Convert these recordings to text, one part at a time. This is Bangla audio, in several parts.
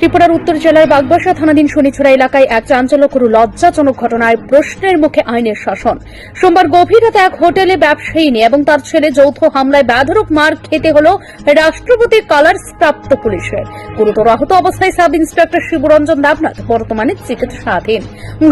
ত্রিপুরার উত্তর জেলার বাগবাসা থানাধীন শনিছড়া এলাকায় এক চাঞ্চল্যকর লজ্জাজনক ঘটনায় প্রশ্নের মুখে আইনের শাসন। সোমবার গভীর রাতে এক হোটেলে ব্যবসায়িনী এবং তার ছেলে যৌথ হামলায় ব্যাধরক মার খেতে হল রাষ্ট্রপতির কালার্স প্রাপ্ত পুলিশের। গুরুতর আহত অবস্থায় সাব ইন্সপেক্টর শিবরঞ্জন দেবনাথ বর্তমানে চিকিৎসাধীন।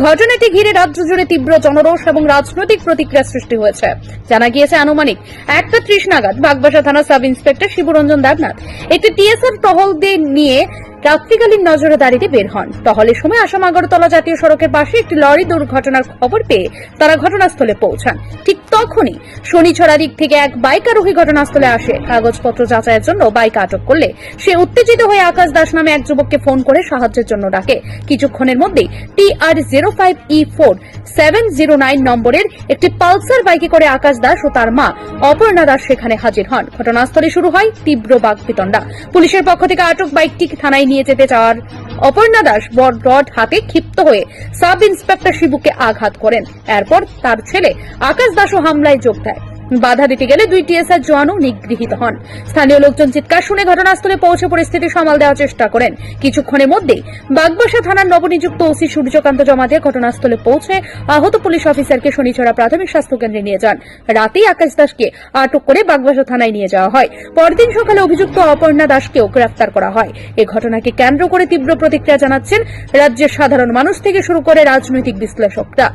ঘটনাটি ঘিরে রাজ্য জুড়ে তীব্র জনরোষ এবং রাজনৈতিক প্রতিক্রিয়া সৃষ্টি হয়েছে। জানা গিয়েছে, আনুমানিক একটা ত্রিশ নাগাদ বাগবাসা থানা সাব ইন্সপেক্টর শিবরঞ্জন দেবনাথ। একটি টিএসআর টহল দিয়ে নিয়ে রাত্রিকালীন নজরদারিতে বের হন। টহলের সময় আসাম আগরতলা জাতীয় সড়কের পাশে একটি লরি দুর্ঘটনার খবর পেয়ে তারা ঘটনাস্থলে পৌঁছান। ঠিক তখনই শনিছড়া দিক থেকে এক বাইক আরোহী ঘটনাস্থলে আসে। কাগজপত্র যাচাইয়ের জন্য বাইক আটক করলে সে উত্তেজিত হয়ে আকাশ দাস নামে এক যুবককে ফোন করে সাহায্যের জন্য ডাকে। কিছুক্ষণের মধ্যেই T R zero five E four seven zero nine নম্বরের একটি পালসার বাইকে করে আকাশ দাস ও তার মা অপর্ণা দাস সেখানে হাজির হন। ঘটনাস্থলে শুরু হয় তীব্র বাগবিতণ্ডা পুলিশের পক্ষ থেকে আটক বাইকটি থানায় নিয়ে যেতে যাওয়ার অপর্ণা দাস বড় রড হাতে ক্ষিপ্ত হয়ে সাব ইন্সপেক্টর শিবুকে আঘাত করেন। এরপর তার ছেলে আকাশ দাসও হামলায় যোগ দেয়। বাধা দিতে গেলে দুই টিএসআর জওয়ানও নিগৃহীত হন। স্থানীয় লোকজন চিৎকার শুনে ঘটনাস্থলে পৌঁছে পরিস্থিতি সামাল দেওয়ার চেষ্টা করেন। কিছুক্ষণের মধ্যেই বাগবাসা থানার নবনিযুক্ত ওসি সূর্যকান্ত জমাতে ঘটনাস্থলে পৌঁছে আহত পুলিশ অফিসারকে শনিছড়া প্রাথমিক স্বাস্থ্য কেন্দ্রে নিয়ে যান। রাতেই আকাশ দাসকে আটক করে বাগবাসা থানায় নিয়ে যাওয়া হয়। পরদিন সকালে অভিযুক্ত অপর্ণা দাসকেও গ্রেফতার করা হয়। এ ঘটনাকে কেন্দ্র করে তীব্র প্রতিক্রিয়া জানাচ্ছেন রাজ্যের সাধারণ মানুষ থেকে শুরু করে রাজনৈতিক বিশ্লেষকরা।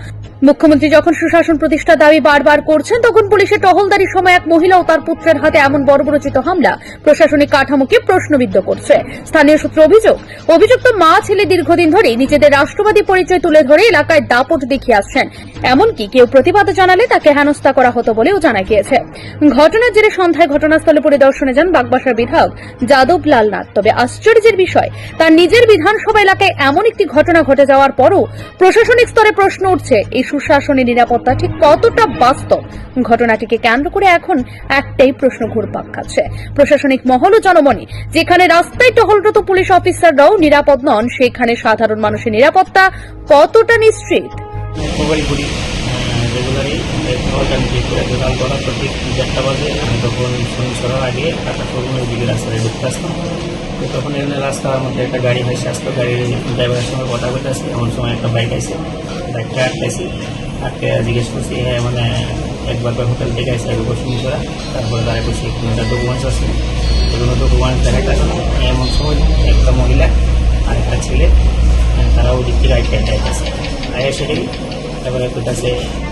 মুখ্যমন্ত্রী যখন সুশাসন প্রতিষ্ঠা দাবি বারবার করছেন, তখন পুলিশের টহলদারির সময় এক মহিলা ও তার পুত্রের হাতে এমন বর্বরচিত হামলা প্রশাসনিক কাঠামোকে প্রশ্নবিদ্ধ করছে। স্থানীয় সূত্র অভিযোগ, অভিযুক্ত মা ছেলে দীর্ঘদিন ধরে নিজেদের রাষ্ট্রবাদী পরিচয় তুলে ধরে এলাকায় দাপট দেখিয়ে আসছেন। এমনকি কেউ প্রতিবাদ জানালে তাকে হেনস্থা করা হতো বলেও জানা গিয়েছে। ঘটনার জেরে সন্ধ্যায় ঘটনাস্থলে পরিদর্শনে যান বাগবাসার বিধায়ক যাদব লাল নাথ। তবে আশ্চর্যের বিষয়, তার নিজের বিধানসভা এলাকায় এমন একটি ঘটনা ঘটে যাওয়ার পরও প্রশাসনিক স্তরে প্রশ্ন উঠছে, এই সুশাসনের নিরাপত্তা ঠিক কতটা বাস্তব? ঘটনাটিকে কেন্দ্র করে এখন একটাই প্রশ্ন ঘুরপাক খাচ্ছে। প্রশাসনিক মহল ও জনমনে, যেখানে রাস্তায় টহলরত পুলিশ অফিসাররাও নিরাপদ নন, সেখানে সাধারণ মানুষের নিরাপত্তা কতটা নিশ্চিত? মোবাইল ঘুরি রেগুলারই ঘণ্টা করে দোকান করার পর ঠিক দেড়টা বাজে। আমি তখন শনি সরার আগে টাটা শোরুমের দিকে রাস্তায় ঢুকতে আসলাম। তো তখন এখানে রাস্তার মধ্যে একটা গাড়ি ভেসে আসতো গাড়ির ড্রাইভারের সঙ্গে কথা বলতে আসি এমন সময় একটা বাইক আছে বাইকটা আটকেছি আটকে জিজ্ঞেস করছি হ্যাঁ মানে একবার করে হোটেল থেকে আসে একবার শুনি করা তারপরে দাঁড়িয়ে করছি একটা ডকুমেন্টস আছে। ওগুলো ডকুমেন্টস দেখাতে আসলাম এমন সময় একটা মহিলা আর একটা ছেলে তারা দিক থেকে আইতে আছে আয়া সেটাই তারপরে কইতাছে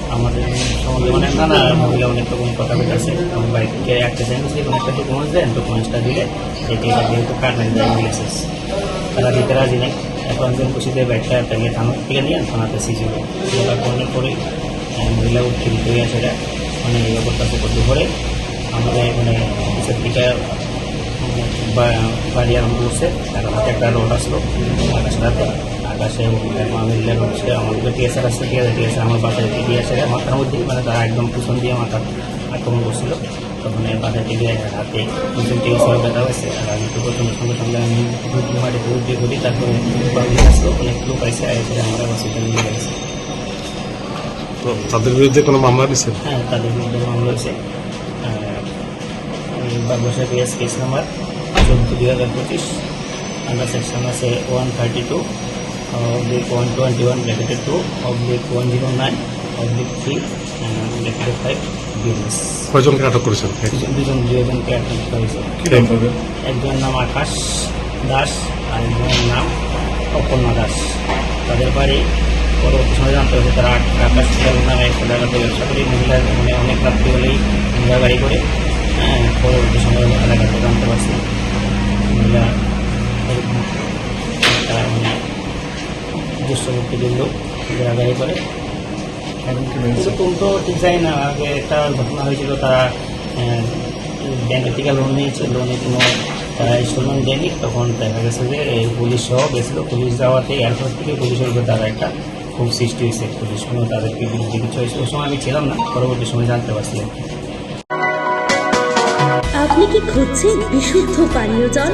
আমাদের সম্বন্ধে মানে নানা মহিলা অনেক রকম কথা কইতাছে এবং বাইকে একটা চাই সে কোনো একটা ডকুমেন্টস দেন ডকুমেন্টসটা দিলে এটি যেহেতু কার্ডেন ড্রাইভিং লাইসেন্স তারা দিতে রাজি নেই। এখন একজন খুশিতে বাইকটা পেলে থানা থেকে নিয়ে থানাতে সিজি ওটা করলে পরে মহিলা উত্তেজিত হয়ে সেটা মানে ব্যাপারটা করতে পরে আমাদের এখানে অফিসের দিকে বা- বাড়ি আরম্ভ করছে তার হাতে একটা রোড আসলো, আকাশ রাতে আকাশে মামিল্লা হচ্ছে আমাদের টিএসআর আসছে আছে টিএসআর আমার টিভি আসে মাথার মধ্যে মানে তারা একদম পিছন দিয়ে মাথা আক্রমণ করছিল। তখন এই বাসায় টিভি হাতে পিছন টিএসআর ব্যথা হয়েছে আর আমি তো প্রথমে সঙ্গে সঙ্গে আমি মাঠে দূর দিয়ে করি তারপরে আসলো অনেক লোক এসে আমরা হসপিটালে নিয়ে গেছে। তো তাদের বিরুদ্ধে কোনো মামলা দিচ্ছে হ্যাঁ তাদের মধ্যে মামলা হয়েছে বাগবাসা কেস কেস নাম্বার চোদ্দ দুই হাজার পঁচিশ আন্ডার সেকশন আছে one thirty two bracketed two oblique one zero nine oblique three bracketed five BNS কয়জনকে আটক করেছেন? দুজন দুজনকে আটক করা হয়েছে একজনের নাম আকাশ দাস আর একজনের নাম অপর্ণা দাস। তাদের বাড়ি পরবর্তী সময় জানতে হয়েছে তারা আকাশ নামে জায়গাতে ব্যবসা করি মহিলা মানে অনেক রাত্রি হলেই মহিলা গাড়ি করে। হ্যাঁ, পরবর্তী সময় এলাকাতে দুষ্টভক্তিদের লোক গাড়ি করে। এরকম তো ঠিক জানি না আগে একটা ঘটনা হয়েছিল, তারা ব্যাংকের থেকে লোন নিয়েছে লোনে কোনো তারা ইনস্টলমেন্ট দেয়নি। তখন দেখা গেছে যে পুলিশ সহ গেছিল। পুলিশ যাওয়াতে এয়ারপোর্ট থেকে পুলিশের উপর তারা একটা খুব সৃষ্টি হয়েছে। পুলিশ কোনো তাদেরকে বিরুদ্ধে কিছু হয়েছে ওই সময় আমি ছিলাম না, পরবর্তী সময় জানতে পারছি আপনি কি খুঁজছেন বিশুদ্ধ পানীয় জল?